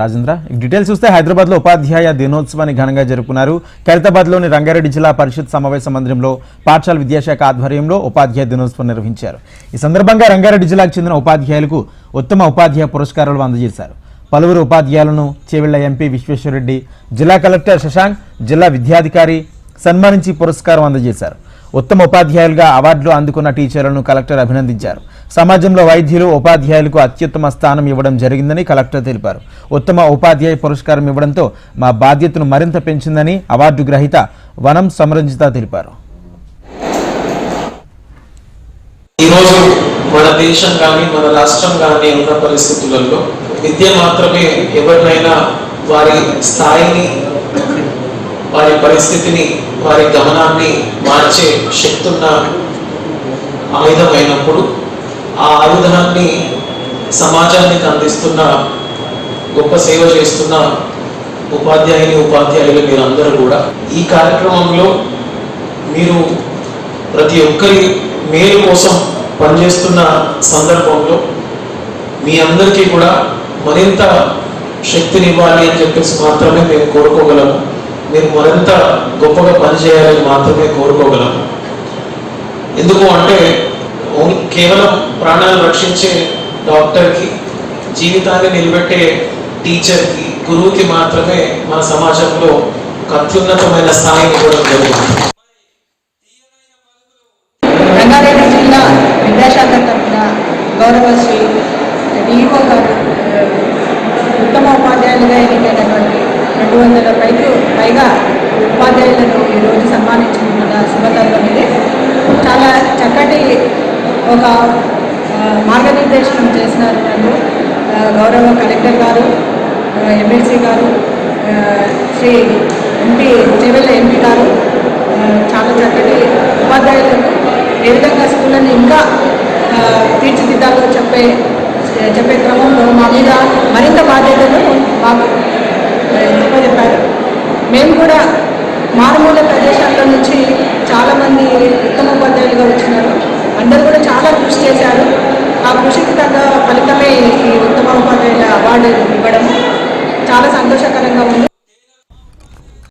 Rajendra. Details చూస్తే హైదరాబాద్లో ఉపాధ్యాయ దినోత్సవాన్ని ఘనంగా జరుపుకున్నారు. ఖైరతాబాద్లోని రంగారెడ్డి జిల్లా పరిషత్ సమావేశ మందిరంలో పాఠశాల విద్యాశాఖ ఆధ్వర్యంలో ఉపాధ్యాయ దినోత్సవం నిర్వహించారు. ఈ సందర్భంగా రంగారెడ్డి జిల్లాకు చెందిన ఉపాధ్యాయులకు ఉత్తమ ఉపాధ్యాయ పురస్కారాలు అందజేశారు. పలువురు ఉపాధ్యాయులను చేవెళ్ళ ఎంపీ విశ్వేశ్వరరెడ్డి జిల్లా కలెక్టర్ శశాంక్ జిల్లా విద్యాధికారి సన్మానించి పురస్కారం అందజేశారు. ఉత్తమ ఉపాధ్యాయులుగా అవార్డులు అందుకున్న టీచర్లను కలెక్టర్ అభినందించారు. సమాజంలో వైద్యులు ఉపాధ్యాయులకు అత్యుత్తమ స్థానం ఇవ్వడం జరిగిందని కలెక్టర్ తెలిపారు. ఉత్తమ ఉపాధ్యాయ పురస్కారం ఇవ్వడంతో మా బాధ్యతను మరింత పెంచిందని అవార్డు గ్రహీత వనం సమరంజిత తెలిపారు. ఈరోజు మన దేశం కానీ మన రాష్ట్రం కానీ ఉన్న పరిస్థితులలో విద్య మాత్రమే ఎవరినైనా వారి స్థాయిని వారి పరిస్థితిని వారి గమనాన్ని మార్చే శక్తున్న ఆయుధమైనప్పుడు ఆ ఆయుధాన్ని సమాజానికి అందిస్తున్న గొప్ప సేవ చేస్తున్న ఉపాధ్యాయుని ఉపాధ్యాయులు మీరందరూ కూడా ఈ కార్యక్రమంలో మీరు ప్రతి ఒక్కరి మేలు కోసం పనిచేస్తున్న సందర్భంలో మీ అందరికీ కూడా మరింత శక్తినివ్వాలి అని చెప్పేసి మాత్రమే మేము కోరుకోగలము. మీరు మరింత గొప్పగా పనిచేయాలని మాత్రమే కోరుకోగలం. ఎందుకు అంటే కేవలం ప్రాణాలు రక్షించే డాక్టర్కి జీవితాన్ని నిలబెట్టే టీచర్కి గురువుకి మాత్రమే మన సమాజంలో ఒక అత్యున్నతమైన స్థాయిని ఇవ్వడం జరుగుతుంది. రంగారెడ్డి జిల్లా విద్యాశాఖ తరఫున గారు ఉత్తమ ఉపాధ్యాయులుగా ఎన్నికైన రెండు వందల పైకి పైగా ఉపాధ్యాయులను ఈరోజు సన్మానించుకున్న శుభతత్వం ఇది చాలా చక్కటి ఒక మార్గనిర్దేశం మార్గనిర్దేశనం చేసినారు నన్ను. గౌరవ కలెక్టర్ గారు ఎమ్మెల్సీ గారు శ్రీ ఎంపీ చెవెళ్ళ ఎంపీ గారు చాలా చక్కటి ఉపాధ్యాయులను ఏ విధంగా స్కూళ్ళని ఇంకా తీర్చిదిద్దాలో చెప్పే చెప్పే క్రమంలో మా మీద మరింత బాధ్యత మాకు ఆ, చెప్పారు మేము కూడా మారుమూల ప్రదేశాల నుంచి చాలామంది ఉత్తమ ఉపాధ్యాయులుగా వచ్చినారు. అందరూ కూడా చాలా కృషి చేశారు. ఆ కృషికి తగ్గ ఫలితమే ఈ ఉత్తమ ఉపాధ్యాయుల అవార్డు ఇవ్వడం. చాలా సంతోషకరంగా ఉంది.